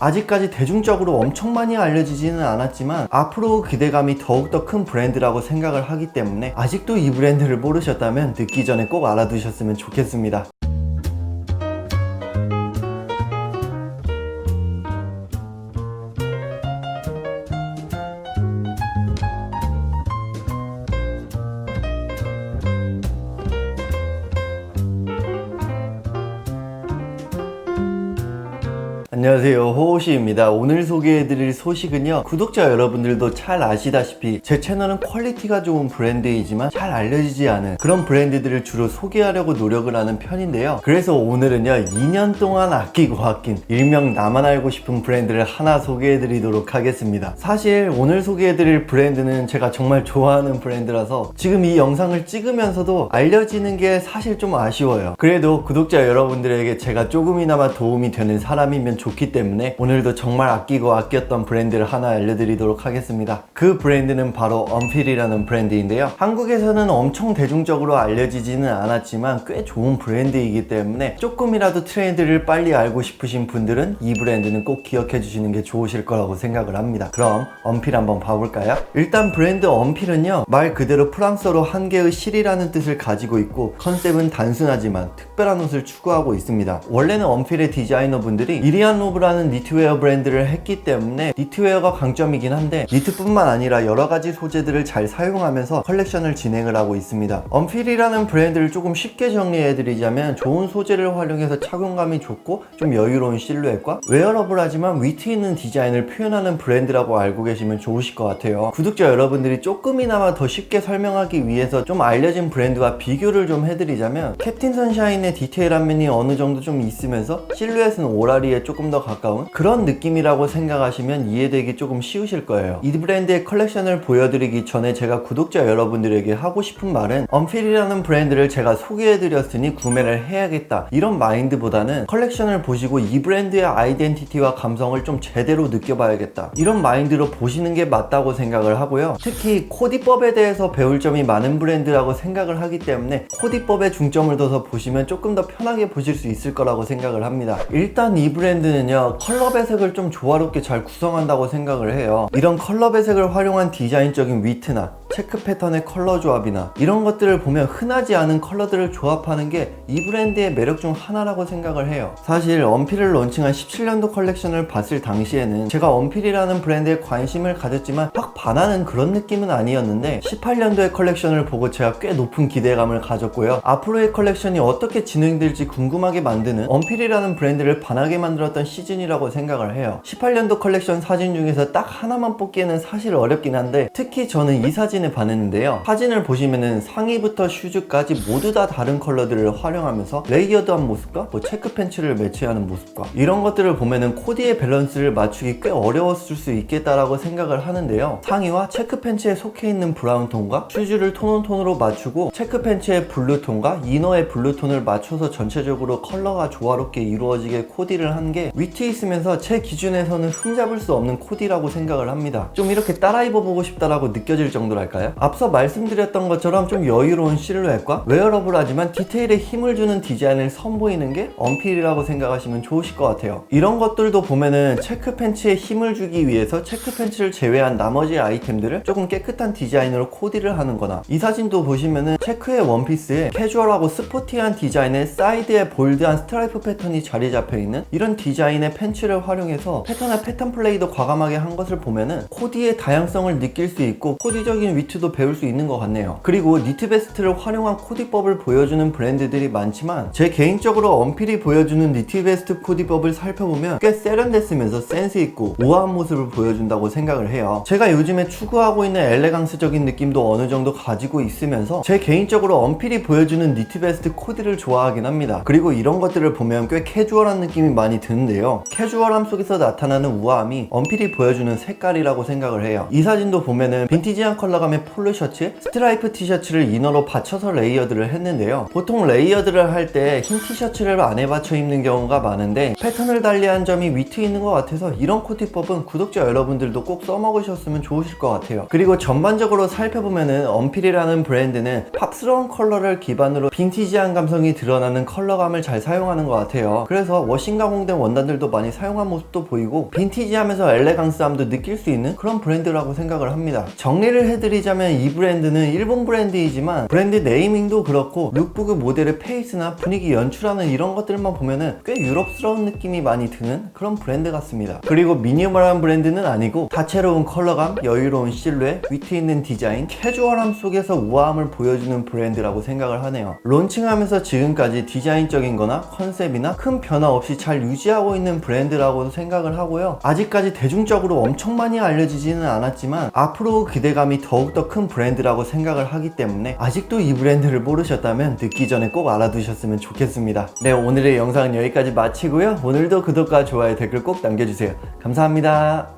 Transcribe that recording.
아직까지 대중적으로 엄청 많이 알려지지는 않았지만 앞으로 기대감이 더욱더 큰 브랜드라고 생각을 하기 때문에 아직도 이 브랜드를 모르셨다면 듣기 전에 꼭 알아두셨으면 좋겠습니다. 안녕하세요. 호호시입니다. 오늘 소개해드릴 소식은요. 구독자 여러분들도 잘 아시다시피 제 채널은 퀄리티가 좋은 브랜드이지만 잘 알려지지 않은 그런 브랜드들을 주로 소개하려고 노력을 하는 편인데요. 그래서 오늘은요. 2년 동안 아끼고 아낀 일명 나만 알고 싶은 브랜드를 하나 소개해드리도록 하겠습니다. 사실 오늘 소개해드릴 브랜드는 제가 정말 좋아하는 브랜드라서 지금 이 영상을 찍으면서도 알려지는 게 사실 좀 아쉬워요. 그래도 구독자 여러분들에게 제가 조금이나마 도움이 되는 사람이면 좋기 때문에 오늘도 정말 아끼고 아꼈던 브랜드를 하나 알려드리도록 하겠습니다. 그 브랜드는 바로 언필이라는 브랜드인데요. 한국에서는 엄청 대중적으로 알려지지는 않았지만 꽤 좋은 브랜드이기 때문에 조금이라도 트렌드를 빨리 알고 싶으신 분들은 이 브랜드는 꼭 기억해 주시는 게 좋으실 거라고 생각을 합니다. 그럼 언필 한번 봐볼까요? 일단 브랜드 언필은요 말 그대로 프랑스어로 한 개의 실이라는 뜻을 가지고 있고 컨셉은 단순하지만 특별한 옷을 추구하고 있습니다. 원래는 언필의 디자이너 분들이 이리안 로브라는 니트웨어 브랜드를 했기 때문에 니트웨어가 강점이긴 한데 니트뿐만 아니라 여러 가지 소재들을 잘 사용하면서 컬렉션을 진행을 하고 있습니다. 언필이라는 브랜드를 조금 쉽게 정리해드리자면 좋은 소재를 활용해서 착용감이 좋고 좀 여유로운 실루엣과 웨어러블하지만 위트 있는 디자인을 표현하는 브랜드라고 알고 계시면 좋으실 것 같아요. 구독자 여러분들이 조금이나마 더 쉽게 설명하기 위해서 좀 알려진 브랜드와 비교를 좀 해드리자면 캡틴 선샤인의 디테일한 면이 어느 정도 좀 있으면서 실루엣은 오라리에 조금 더 가까운 그런 느낌이라고 생각하시면 이해되기 조금 쉬우실 거예요. 이 브랜드의 컬렉션을 보여드리기 전에 제가 구독자 여러분들에게 하고 싶은 말은 언필이라는 브랜드를 제가 소개해드렸으니 구매를 해야겠다 이런 마인드보다는 컬렉션을 보시고 이 브랜드의 아이덴티티와 감성을 좀 제대로 느껴봐야겠다 이런 마인드로 보시는 게 맞다고 생각을 하고요. 특히 코디법에 대해서 배울 점이 많은 브랜드라고 생각을 하기 때문에 코디법에 중점을 둬서 보시면 조금 더 편하게 보실 수 있을 거라고 생각을 합니다. 일단 이 브랜드 는요 컬러 배색을 좀 조화롭게 잘 구성한다고 생각을 해요. 이런 컬러 배색을 활용한 디자인적인 위트나 체크 패턴의 컬러 조합이나 이런 것들을 보면 흔하지 않은 컬러들을 조합하는 게 이 브랜드의 매력 중 하나라고 생각을 해요. 사실 언필을 론칭한 17년도 컬렉션을 봤을 당시에는 제가 언필이라는 브랜드에 관심을 가졌지만 확 반하는 그런 느낌은 아니었는데 18년도의 컬렉션을 보고 제가 꽤 높은 기대감을 가졌고요. 앞으로의 컬렉션이 어떻게 진행될지 궁금하게 만드는 언필이라는 브랜드를 반하게 만들었던 시즌이라고 생각을 해요. 18년도 컬렉션 사진 중에서 딱 하나만 뽑기에는 사실 어렵긴 한데 특히 저는 이 사진 을 반했는데요. 사진을 보시면은 상의부터 슈즈까지 모두 다 다른 컬러들을 활용하면서 레이어드한 모습과 뭐 체크 팬츠를 매치하는 모습과 이런 것들을 보면은 코디의 밸런스를 맞추기 꽤 어려웠을 수 있겠다라고 생각을 하는데요. 상의와 체크 팬츠에 속해 있는 브라운 톤과 슈즈를 톤온 톤으로 맞추고 체크 팬츠의 블루 톤과 이너의 블루 톤을 맞춰서 전체적으로 컬러가 조화롭게 이루어지게 코디를 한 게 위트 있으면서 제 기준에서는 흠잡을 수 없는 코디라고 생각을 합니다. 좀 이렇게 따라 입어보고 싶다라고 느껴질 정도랄까 요? 앞서 말씀드렸던 것처럼 좀 여유로운 실루엣과 웨어러블하지만 디테일에 힘을 주는 디자인을 선보이는 게 언필이라고 생각하시면 좋으실 것 같아요. 이런 것들도 보면은 체크 팬츠에 힘을 주기 위해서 체크 팬츠를 제외한 나머지 아이템들을 조금 깨끗한 디자인으로 코디를 하는 거나 이 사진도 보시면은 체크의 원피스에 캐주얼하고 스포티한 디자인의 사이드에 볼드한 스트라이프 패턴이 자리 잡혀 있는 이런 디자인의 팬츠를 활용해서 패턴의 패턴 플레이도 과감하게 한 것을 보면은 코디의 다양성을 느낄 수 있고 코디적인 위 트도 배울 수 있는 것 같네요. 그리고 니트 베스트를 활용한 코디법을 보여주는 브랜드들이 많지만 제 개인적으로 언필이 보여주는 니트 베스트 코디법을 살펴보면 꽤 세련됐으면서 센스 있고 우아한 모습을 보여준다고 생각을 해요. 제가 요즘에 추구하고 있는 엘레강스적인 느낌도 어느 정도 가지고 있으면서 제 개인적으로 언필이 보여주는 니트 베스트 코디를 좋아하긴 합니다. 그리고 이런 것들을 보면 꽤 캐주얼한 느낌이 많이 드는데요. 캐주얼함 속에서 나타나는 우아함이 언필이 보여주는 색깔이라고 생각을 해요. 이 사진도 보면은 빈티지한 컬러감의 컬러감의 폴로 셔츠, 스트라이프 티셔츠를 이너로 받쳐서 레이어드를 했는데요. 보통 레이어드를 할 때 흰 티셔츠를 안에 받쳐 입는 경우가 많은데 패턴을 달리한 점이 위트에 있는 것 같아서 이런 코디법은 구독자 여러분들도 꼭 써먹으셨으면 좋으실 것 같아요. 그리고 전반적으로 살펴보면은 언필이라는 브랜드는 팝스러운 컬러를 기반으로 빈티지한 감성이 드러나는 컬러감을 잘 사용하는 것 같아요. 그래서 워싱 가공된 원단들도 많이 사용한 모습도 보이고 빈티지하면서 엘레강스함도 느낄 수 있는 그런 브랜드라고 생각을 합니다. 정리를 해드리자 면 이 브랜드는 일본 브랜드이지만 브랜드 네이밍도 그렇고 룩북 모델의 페이스나 분위기 연출하는 이런 것들만 보면은 꽤 유럽스러운 느낌이 많이 드는 그런 브랜드 같습니다. 그리고 미니멀한 브랜드는 아니고 다채로운 컬러감, 여유로운 실루엣, 위트 있는 디자인, 캐주얼함 속에서 우아함을 보여주는 브랜드라고 생각을 하네요. 론칭하면서 지금까지 디자인적인 거나 컨셉이나 큰 변화 없이 잘 유지하고 있는 브랜드라고 생각을 하고요. 아직까지 대중적으로 엄청 많이 알려지지는 않았지만 앞으로 기대감이 더욱더 큰 브랜드라고 생각을 하기 때문에 아직도 이 브랜드를 모르셨다면 듣기 전에 꼭 알아두셨으면 좋겠습니다. 네, 오늘의 영상은 여기까지 마치고요. 오늘도 구독과 좋아요, 댓글 꼭 남겨주세요. 감사합니다.